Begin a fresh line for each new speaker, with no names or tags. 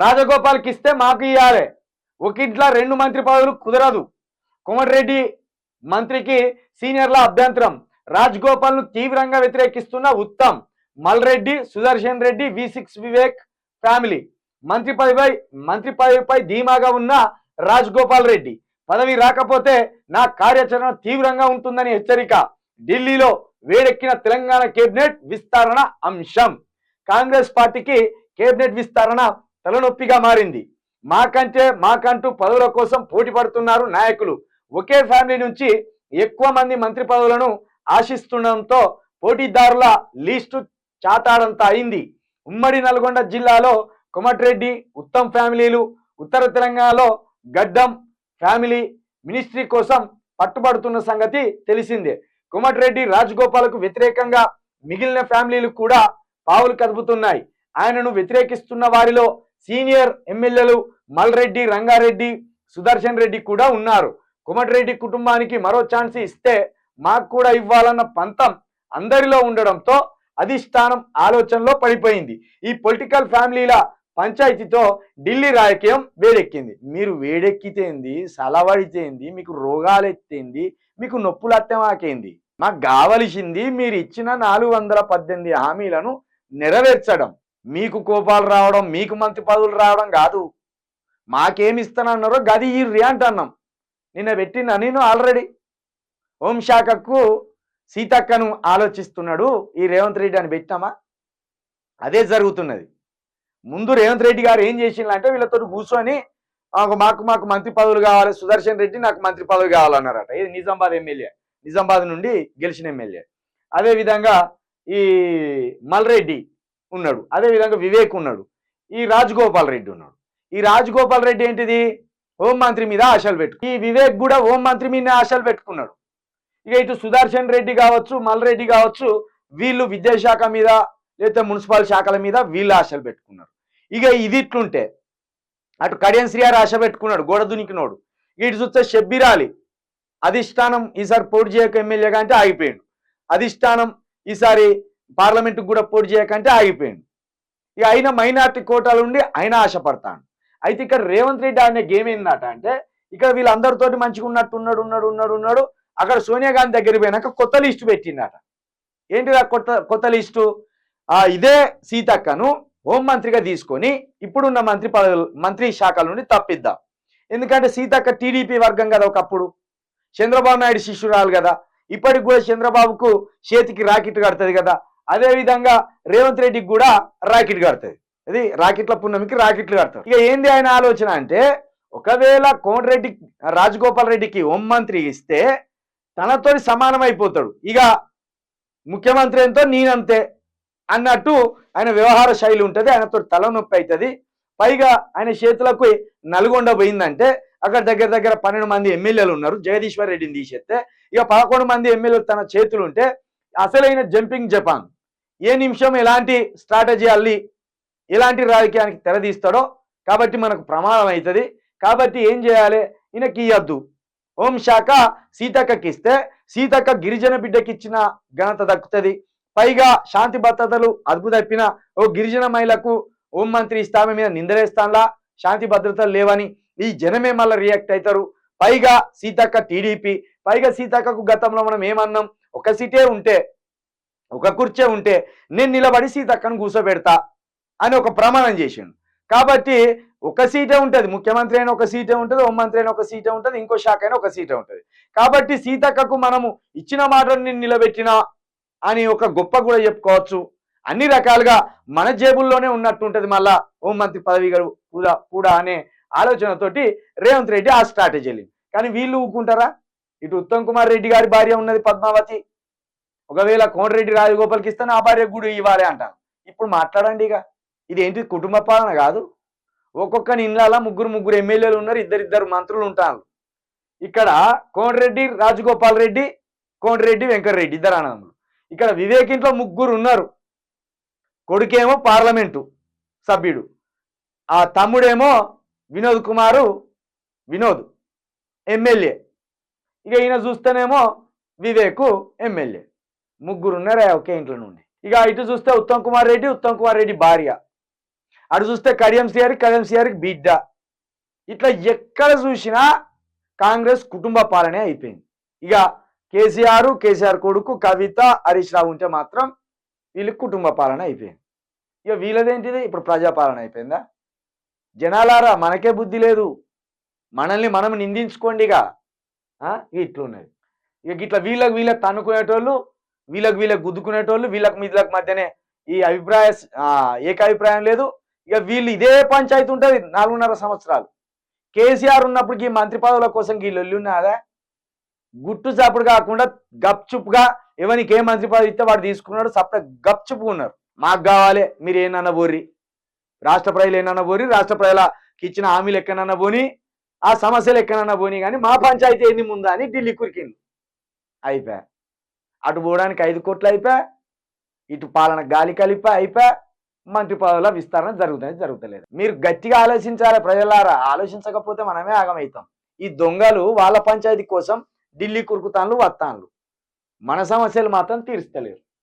రాజగోపాల్కి ఇస్తే మాకు ఇవ్వాలి ఒకింట్లో రెండు మంత్రి పదవులు కుదరదు. కోమటిరెడ్డి మంత్రికి సీనియర్ల అభ్యంతరం. రాజగోపాల్ను తీవ్రంగా వ్యతిరేకిస్తున్న Uttam Malreddy Sudarshan Reddy V six Vivek family. మంత్రి పదవిపై మంత్రి పదవిపై ధీమాగా ఉన్న రాజగోపాల్ రెడ్డి పదవి రాకపోతే నా కార్యాచరణ తీవ్రంగా ఉంటుందని హెచ్చరిక. ఢిల్లీలో వేడెక్కిన తెలంగాణ కేబినెట్ విస్తరణ అంశం. కాంగ్రెస్ పార్టీకి కేబినెట్ విస్తరణ తలనొప్పిగా మారింది. మాకంటే మాకంటూ పదవుల కోసం పోటీ పడుతున్నారు నాయకులు. ఒకే ఫ్యామిలీ నుంచి ఎక్కువ మంది మంత్రి పదవులను ఆశిస్తుండడంతో పోటీదారుల లిస్టు చాతాడంతా అయింది. ఉమ్మడి నల్గొండ జిల్లాలో కొమటిరెడ్డి ఉత్తమ్ ఫ్యామిలీలు ఉత్తర తెలంగాణలో గడ్డం ఫ్యామిలీ మినిస్ట్రీ కోసం పట్టుబడుతున్న సంగతి తెలిసిందే. కోమటిరెడ్డి రాజగోపాల్కు వ్యతిరేకంగా మిగిలిన ఫ్యామిలీలు కూడా పావులు కదుపుతున్నాయి. ఆయనను వ్యతిరేకిస్తున్న వారిలో సీనియర్ ఎమ్మెల్యేలు మల్రెడ్డి రంగారెడ్డి సుదర్శన్ రెడ్డి కూడా ఉన్నారు. కుమటిరెడ్డి కుటుంబానికి మరో ఛాన్స్ ఇస్తే మాకు కూడా ఇవ్వాలన్న పంతం అందరిలో ఉండడంతో అధిష్టానం ఆలోచనలో పడిపోయింది. ఈ పొలిటికల్ ఫ్యామిలీల పంచాయతీతో ఢిల్లీ రాజకీయం వేడెక్కింది. మీరు వేడెక్కితేంది సలవడితేంది మీకు రోగాలు ఎత్తేంది మీకు నొప్పులు అత్తమాకేంది? మాకు కావలసింది మీరు ఇచ్చిన నాలుగు వందల పద్దెనిమిది హామీలను నెరవేర్చడం. మీకు కోపాలు రావడం మీకు మంత్రి పదవులు రావడం కాదు. మాకేమిస్తానన్నారో గది గది ఇర్రి అంటున్నాం. నిన్న పెట్టిన నేను ఆల్రెడీ. హోంశాఖకు సీతక్కను ఆలోచిస్తున్నాడు. ఈ రేవంత్ రెడ్డి అని పెట్టామా? అదే జరుగుతున్నది. ముందు రేవంత్ రెడ్డి గారు ఏం చేసిందంటే వీళ్ళతో కూర్చొని "మాకు- మాకు మంత్రి పదవులు కావాలి. సుదర్శన్ రెడ్డి నాకు మంత్రి పదవి కావాలన్నారట. ఇది నిజామాబాద్ ఎమ్మెల్యే. నిజామాబాద్ నుండి గెలిచిన ఎమ్మెల్యే. అదే విధంగా ఈ మల్రెడ్డి ఉన్నాడు. అదే విధంగా వివేక్ ఉన్నాడు. ఈ రాజగోపాల్ రెడ్డి ఉన్నాడు. ఈ రాజగోపాల్ రెడ్డి ఏంటిది? హోం మంత్రి మీద ఆశలు పెట్టు. ఈ వివేక్ కూడా హోం మంత్రి మీద ఆశలు పెట్టుకున్నాడు. ఇక ఇటు సుదర్శన్ రెడ్డి కావచ్చు మల్రెడ్డి కావచ్చు వీళ్ళు విద్యాశాఖ మీద లేకపోతే మున్సిపల్ శాఖల మీద వీళ్ళు ఆశలు పెట్టుకున్నారు. ఇక ఇది ఇట్లుంటే అటు కడియం శ్రీఆర్ ఆశ పెట్టుకున్నాడు గోడ దునికినోడు. ఇటు చూస్తే షబ్బీరాలి. అధిష్టానం ఈసారి పోటీ చేయక ఎమ్మెల్యేగా అంటే ఆగిపోయాడు. అధిష్టానం ఈసారి పార్లమెంటుకు కూడా పోటీ చేయకంటే ఆగిపోయింది ఇక అయిన మైనార్టీ కోటాల నుండి ఆయన ఆశపడతాడు. అయితే ఇక్కడ రేవంత్ రెడ్డి అనే గేమ్ ఏందట అంటే ఇక్కడ వీళ్ళందరితోటి మంచిగా ఉన్నట్టు ఉన్నాడు ఉన్నాడు ఉన్నాడు ఉన్నాడు. అక్కడ సోనియా గాంధీ దగ్గరికి పోయినాక కొత్త లిస్టు పెట్టిందట ఏంటిది ఆ కొత్త కొత్త లిస్టు? ఇదే సీతక్కను హోంమంత్రిగా తీసుకొని ఇప్పుడున్న మంత్రి పదవులు మంత్రి శాఖల నుండి తప్పిద్దాం. ఎందుకంటే సీతక్క టీడీపీ వర్గం కదా ఒకప్పుడు. చంద్రబాబు నాయుడు శిష్యురాలు కదా. ఇప్పటికి కూడా చంద్రబాబుకు చేతికి రాకెట్ కడుతుంది కదా. అదే విధంగా రేవంత్ రెడ్డికి కూడా రాకెట్ కడుతుంది ఇది రాకెట్ల పున్నమికి రాకెట్లు కడతారు. ఇక ఏంది ఆయన ఆలోచన అంటే ఒకవేళ కోమటిరెడ్డి రాజగోపాల్ రెడ్డికి హోం మంత్రి ఇస్తే తనతో సమానం అయిపోతాడు ఇక ముఖ్యమంత్రి ఎంతో నేనంతే అన్నట్టు ఆయన వ్యవహార శైలి ఉంటుంది. ఆయనతో తలనొప్పి అవుతుంది పైగా ఆయన చేతులకు నల్గొండ పోయిందంటే అక్కడ దగ్గర దగ్గర పన్నెండు మంది ఎమ్మెల్యేలు ఉన్నారు. జగదీశ్వర్ రెడ్డిని తీసేస్తే ఇక పదకొండు మంది ఎమ్మెల్యేలు తన చేతులు ఉంటే అసలైన జంపింగ్ జపాన్. ఏ నిమిషం ఎలాంటి స్ట్రాటజీ అల్లి ఎలాంటి రాజకీయానికి తెరదీస్తాడో కాబట్టి మనకు ప్రమాదం అవుతుంది కాబట్టి ఏం చేయాలి? ఈయనకి ఇయ్యద్దు హోంశాఖ సీతక్కకి ఇస్తే సీతక్క గిరిజన బిడ్డకి ఇచ్చిన ఘనత దక్కుతుంది. పైగా శాంతి భద్రతలు అదుపు తప్పిన ఓ గిరిజన మహిళకు హోంమంత్రి ఇస్తామే మీద నిందలేస్తాన్లా శాంతి భద్రతలు లేవని ఈ జనమే మళ్ళీ రియాక్ట్ అవుతారు పైగా సీతక్క టీడీపీ పైగా సీతక్కకు గతంలో మనం ఏమన్నాం? ఒక సీటే ఉంటే ఒక కుర్చే ఉంటే నేను నిలబడి సీతక్కను కూర్చోబెడతా అని ఒక ప్రమాణం చేసిండు. కాబట్టి ఒక సీటే ఉంటుంది. ముఖ్యమంత్రి అయినా ఒక సీటే ఉంటుంది హోంమంత్రి అయినా ఒక సీటే ఉంటుంది ఇంకో శాఖ అయినా ఒక సీటే ఉంటుంది. కాబట్టి సీతక్కకు మనము ఇచ్చిన మాటను నేను నిలబెట్టినా అని ఒక గొప్ప కూడా చెప్పుకోవచ్చు. అన్ని రకాలుగా మన జేబుల్లోనే ఉన్నట్టు ఉంటుంది మళ్ళా హోంమంత్రి పదవి కూడా కూడా అనే ఆలోచనతోటి రేవంత్ రెడ్డి ఆ స్ట్రాటజీ వెళ్ళింది కానీ వీళ్ళు ఊరుకుంటారా ఇటు ఉత్తమ్ కుమార్ రెడ్డి గారి భార్య ఉన్నది పద్మావతి. ఒకవేళ కోమటిరెడ్డి రాజగోపాల్కి ఇస్తాను ఆ భార్య కూడా ఇవ్వాలి అంటాను ఇప్పుడు మాట్లాడండి ఇక. ఇది ఏంటి కుటుంబ పాలన కాదు? ఒక్కొక్క ఇండ్ల ముగ్గురు ముగ్గురు ఎమ్మెల్యేలు ఉన్నారు ఇద్దరిద్దరు మంత్రులు ఉంటారు. ఇక్కడ కోమటిరెడ్డి రాజగోపాల్ రెడ్డి కోమటిరెడ్డి వెంకటరెడ్డి ఇద్దరు అన్నదమ్ములు. ఇక్కడ వివేక్ ఇంట్లో ముగ్గురు ఉన్నారు. కొడుకేమో పార్లమెంటు సభ్యుడు. ఆ తమ్ముడేమో వినోద్ కుమారు వినోద్ ఎమ్మెల్యే. ఇక ఈయన చూస్తేనేమో వివేకు ఎమ్మెల్యే. ముగ్గురు ఉన్నారా ఒకే ఇంట్లో నుండి. ఇక ఇటు చూస్తే ఉత్తమ్ కుమార్ రెడ్డి ఉత్తమ్ కుమార్ రెడ్డి భార్య. అటు చూస్తే కడియం సిఆర్ కడియం సిఆర్కి బిడ్డ. ఇట్లా ఎక్కడ చూసినా కాంగ్రెస్ కుటుంబ పాలనే అయిపోయింది. ఇక కేసీఆర్ కేసీఆర్ కొడుకు కవిత హరీష్ రావు ఉంటే మాత్రం వీళ్ళకి కుటుంబ పాలన అయిపోయింది. ఇక వీళ్ళదేంటిది? ఇప్పుడు ప్రజాపాలన అయిపోయిందా? జనాలారా మనకే బుద్ధి లేదు. మనల్ని మనం నిందించుకోండి ఇక. ఇక ఇట్లున్నది. ఇక ఇట్లా వీళ్ళకి వీళ్ళకి తనుకునేటోళ్ళు వీళ్ళకి వీళ్ళకి గుద్దుకునేటోళ్ళు వీళ్ళకి వీళ్ళకి మధ్యనే ఈ అభిప్రాయ ఏకాభిప్రాయం లేదు. ఇక వీళ్ళు ఇదే పంచాయతీ ఉంటుంది నాలుగున్నర సంవత్సరాలు. కేసీఆర్ ఉన్నప్పటికీ మంత్రి పదవుల కోసం వీళ్ళు వెళ్ళున్నారా? గుట్టు చప్పుడు కాకుండా గప్చుప్గా ఎవరికి ఏ మంత్రి పదవి ఇస్తే వాడు తీసుకున్నాడు సప్త గప్చుపు ఉన్నారు. మాకు కావాలి మీరు ఏనన్నా పోర్రి. రాష్ట్ర ప్రజలు ఏనన్నా పోరి రాష్ట్ర ప్రజలకి ఇచ్చిన హామీలు ఎక్కడన్నా పోని ఆ సమస్యలు ఎక్కడన్నా పోని కానీ మా పంచాయతీ ఏంది ముందా అని ఢిల్లీ కురికింది. అయిపోయా. అటు పోవడానికి ఐదు కోట్లు అయిపోయా ఇటు పాలన గాలి కలిపా అయిపోయా మంత్రి పదవుల విస్తరణ జరుగుతుంది జరుగుతలేదు. మీరు గట్టిగా ఆలోచించాలి ప్రజలారా ఆలోచించకపోతే మనమే ఆగమవుతాం ఈ దొంగలు వాళ్ళ పంచాయతీ కోసం ఢిల్లీ కురుకుతాన్లు వత్తాన్లు. మన సమస్యలు మాత్రం తీరుస్తలేరు.